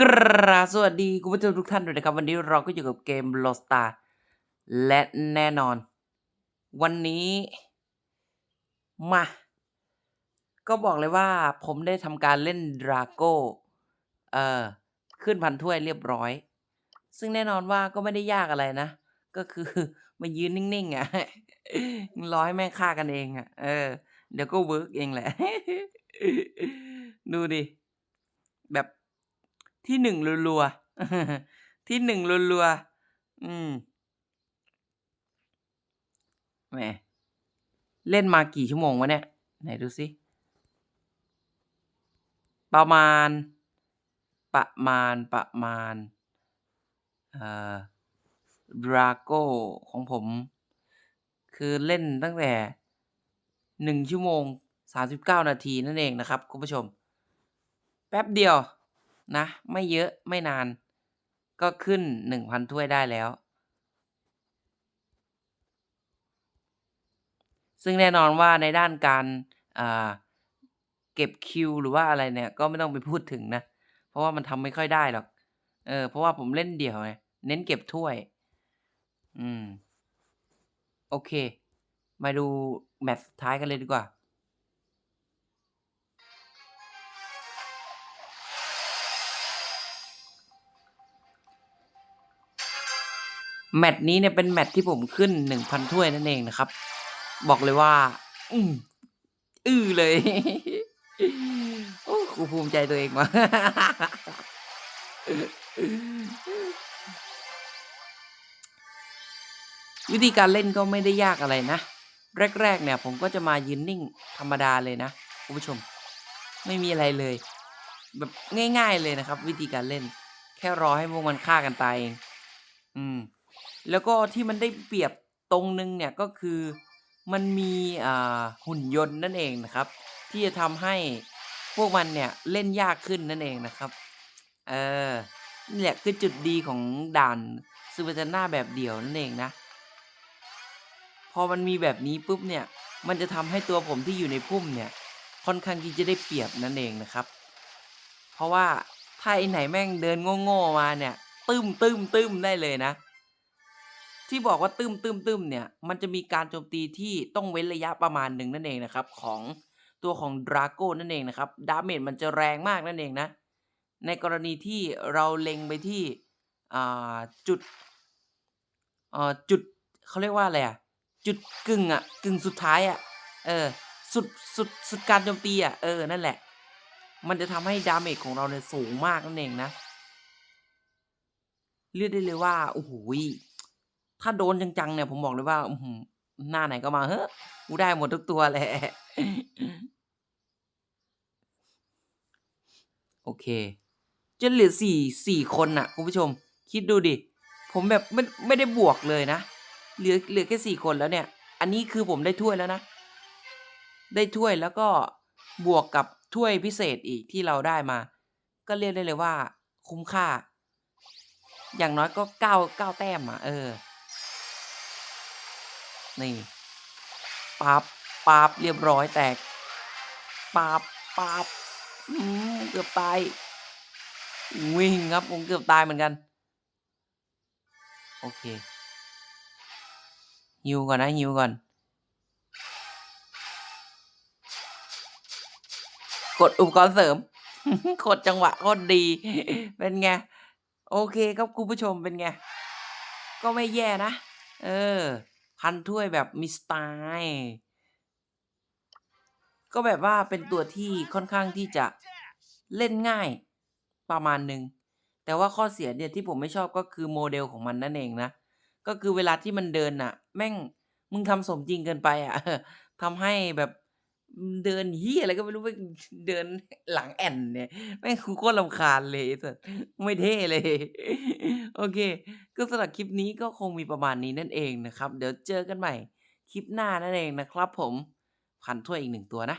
กราบสวัสดีคุณผู้ชมทุกท่านด้วยนะครับ วันนี้เราก็อยู่กับเกม l o s t a r และแน่นอน วันนี้ มา ก็บอกเลยว่าผมได้ทำการเล่นดราโก้เอ่อขึ้นพันถ้วยเรียบร้อย ซึ่งแน่นอนว่าก็ไม่ได้ยากอะไรนะ ก็คือมายืนนิ่งๆอะรอให้แม่ฆ่ากันเองอะเออ เดี๋ยวก็เวิร์กเองแหละ ดูดิ แบบ ที่หนึ่งรัวๆที่หนึ่งรัวๆอืมแหมเล่นมากี่ชั่วโมงวะเนี่ย ไหนดูสิ ประมาณ ประมาณ ประมาณ เอ่อดราโกของผม คือเล่นตั้งแต่หนึ่งชั่วโมงสามสิบเก้านาทีนั่นเองนะครับ คุณผู้ชม แป๊บเดียว นะ ไม่เยอะไม่นาน ก็ขึ้นหนึ่งพันถ้วยได้แล้ว ซึ่งแน่นอนว่าในด้านการเก็บคิวหรือว่าอะไรเนี่ย ก็ไม่ต้องไปพูดถึงนะ เพราะว่ามันทำไม่ค่อยได้หรอก เออ เพราะว่าผมเล่นเดี่ยวไงเน้นเก็บถ้วย อืม โอเค มาดูแมตช์ท้ายกันเลยดีกว่า แมตช์นี้เนี่ยเป็นแมตช์ที่ผมขึ้น1,000ถ้วยนั่นเองนะครับ บอกเลยว่า อืมอื้อเลย โอ้กูภูมิใจตัวเองว่ะวิธีการเล่นก็ไม่ได้ยากอะไรนะ แรก ๆ เนี่ย ผมก็จะมายืนนิ่งธรรมดาเลยนะคุณผู้ชม ไม่มีอะไรเลย แบบง่าย ๆเลยนะครับ วิธีการเล่น แค่รอให้พวกมันฆ่ากันตายเอง อืม แล้วก็ที่มันได้เปรียบตรงนึงเนี่ยก็คือมันมีหุ่นยนต์นั่นเองนะครับ ที่จะทำให้พวกมันเนี่ยเล่นยากขึ้นนั่นเองนะครับเออนี่แหละคือจุดดีของด่านซูเปอร์ a นาแบบเดี่ยวนั่นเองนะ พอมันมีแบบนี้ปุ๊บเนี่ยมันจะทำให้ตัวผมที่อยู่ในพุ่มเนี่ยค่อนข้างที่จะได้เปรียบนั่นเองนะครับ เพราะว่าถ้าไอ้ไหนแม่งเดินโง่ๆมาเนี่ย ตึ้มตึ้มตึ้มได้เลยนะ ที่บอกว่าตึมตึมตึมเนี่ย มันจะมีการโจมตีที่ต้องเว้นระยะประมาณหนึ่งนั่นเองนะครับ ของตัวของดราโก้นั่นเองนะครับดาเมจมันจะแรงมากนั่นเองนะ ในกรณีที่เราเล็งไปที่จุดจุดเขาเรียกว่าอะไรอะจุดกึ่งอะกึ่งสุดท้ายอะเออสุดสุดสุดการโจมตีอะเออนั่นแหละ มันจะทำให้ดาเมจของเราเนี่ยสูงมากนั่นเองนะเรียกได้เลยว่าโอ้โห ถ้าโดนจังๆเนี่ยผมบอกเลยว่าอืหน้าไหนก็มาเหอะกูได้หมดทุกตัวแหละโอเคจนเหลือสี่สี่คนน่ะคุณผู้ชม คิดดูดิ ผมแบบไม่ไม่ได้บวกเลยนะ เหลือเหลือแค่สี่คนแล้วเนี่ย อันนี้คือผมได้ถ้วยแล้วนะ ได้ถ้วยแล้วก็บวกกับถ้วยพิเศษอีกที่เราได้มา ก็เรียกได้เลยว่า คุ้มค่า อย่างน้อยก็เก้าเก้าแต้มอะเออ นี่ปับปับเรียบร้อยแตกปับปับอืมเกือบตายวิ่งครับผมเกือบตายเหมือนกัน โอเคฮิวก่อนนะฮิวก่อน กดอุปกรณ์เสริมกดจังหวะโคตรดี เป็นไง โอเคครับคุณผู้ชมเป็นไง ก็ไม่แย่นะ เออ พันถ้วยแบบมีสไตล์ก็แบบว่าเป็นตัวที่ค่อนข้างที่จะเล่นง่ายประมาณหนึ่งแต่ว่าข้อเสียเนี่ยที่ผมไม่ชอบก็คือโมเดลของมันนั่นเองนะ ก็คือเวลาที่มันเดินน่ะแม่งมึงทำสมจริงเกินไปอะทำให้แบบ เดินเฮียอะไรก็ไม่รู้ไปเดินหลังแอ่นเนี่ยแม่งกูโคตรลำคาญเลยสัสไม่เท่เลย โอเค ก็สำหรับคลิปนี้ก็คงมีประมาณนี้นั่นเองนะครับ เดี๋ยวเจอกันใหม่ คลิปหน้านั่นเองนะครับผมพันถ้วยอีกหนึ่งตัวนะ